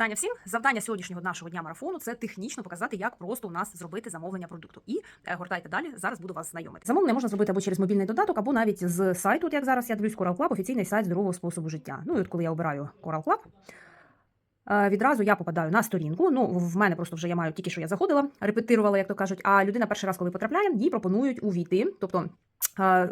Таня, всім завдання сьогоднішнього нашого дня марафону це технічно показати, як просто у нас зробити замовлення продукту. І е, гортайте далі. Зараз буду вас знайомити. Замовлення можна зробити або через мобільний додаток, або навіть з сайту, от як зараз я дивлюсь Coral Club, офіційний сайт здорового способу життя. Ну і от коли я обираю Coral Club, е, відразу я попадаю на сторінку. Ну, в мене просто вже я маю тільки що я заходила, репетирувала, як то кажуть. А людина перший раз, коли потрапляє, їй пропонують увійти, тобто.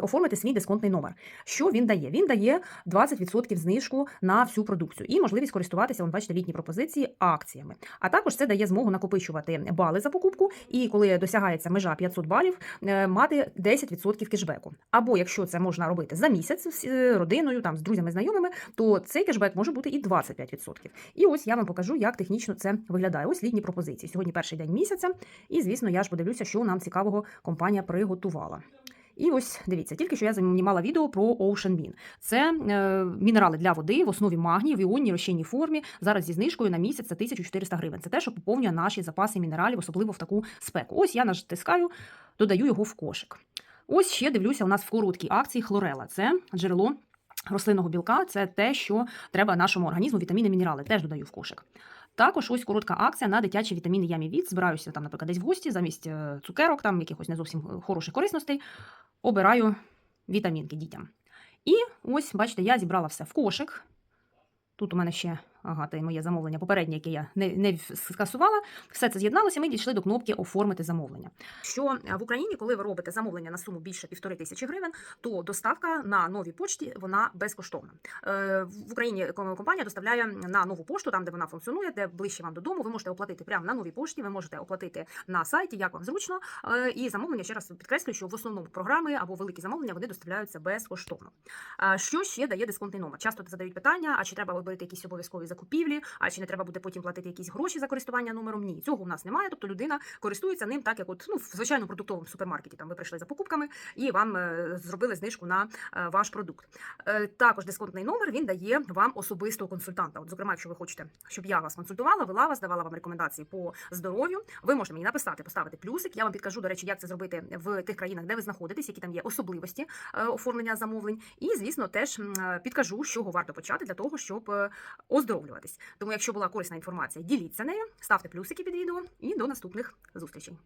Оформити свій дисконтний номер. Що він дає? Він дає 20% знижку на всю продукцію і можливість користуватися, вон, бачите, літні пропозиції акціями. А також це дає змогу накопичувати бали за покупку, і коли досягається межа 500 балів, е, мати 10% кешбеку. Або якщо це можна робити за місяць з е, родиною, там з друзями, знайомими, то цей кешбек може бути і 25%. І ось я вам покажу, як технічно це виглядає. Ось літні пропозиції. Сьогодні перший день місяця, і звісно, я ж подивлюся, що нам цікавого компанія приготувала. І ось дивіться, тільки що я знімала відео про Ocean Bean. Це е, мінерали для води в основі магнію в іонній розчинній формі. Зараз зі знижкою на місяць це 1400 гривень. Це те, що поповнює наші запаси мінералів, особливо в таку спеку. Ось я натискаю, додаю його в кошик. Ось ще дивлюся, у нас в короткій акції хлорела. Це джерело рослинного білка, це те, що треба нашому організму, вітаміни, мінерали. Теж додаю в кошик. Також ось коротка акція на дитячі вітаміни Ямі Від. Збираюся там, наприклад, десь в гості замість е, цукерок, там якихось не зовсім е, хороших корисностей. Обираю вітамінки дітям. І ось, бачите, я зібрала все в кошик. Тут у мене ще ага, те моє замовлення попереднє, яке я не, не скасувала. Все це з'єдналося, ми дійшли до кнопки Оформити замовлення. Що е, в Україні, коли ви робите замовлення на суму більше півтори тисячі гривень, то доставка на новій почті вона безкоштовна. Е, В Україні компанія доставляє на нову пошту, там де вона функціонує, де ближче вам додому. Ви можете оплатити прямо на новій пошті, ви можете оплатити на сайті, як вам зручно. Е, І замовлення ще раз підкреслюю, що в основному програми або великі замовлення вони доставляються безкоштовно. Що ще дає дисконтний номер? Часто задають питання: а чи треба робити якісь обов'язкові закупівлі, а чи не треба буде потім платити якісь гроші за користування номером? Ні, цього в нас немає. Тобто людина користується ним так, як от ну в звичайному продуктовому супермаркеті. Там ви прийшли за покупками і вам е, зробили знижку на е, ваш продукт. Е, Також дисконтний номер він дає вам особистого консультанта. От, зокрема, якщо ви хочете, щоб я вас консультувала, вела вас, давала вам рекомендації по здоров'ю. Ви можете мені написати, поставити плюсик. Я вам підкажу, до речі, як це зробити в тих країнах, де ви знаходитесь, які там є особливості оформлення замовлень. І, звісно, теж підкажу, з чого варто почати для того, щоб е, оздоровлюватись. Тому, якщо була корисна інформація, діліться нею, ставте плюсики під відео і до наступних зустрічей.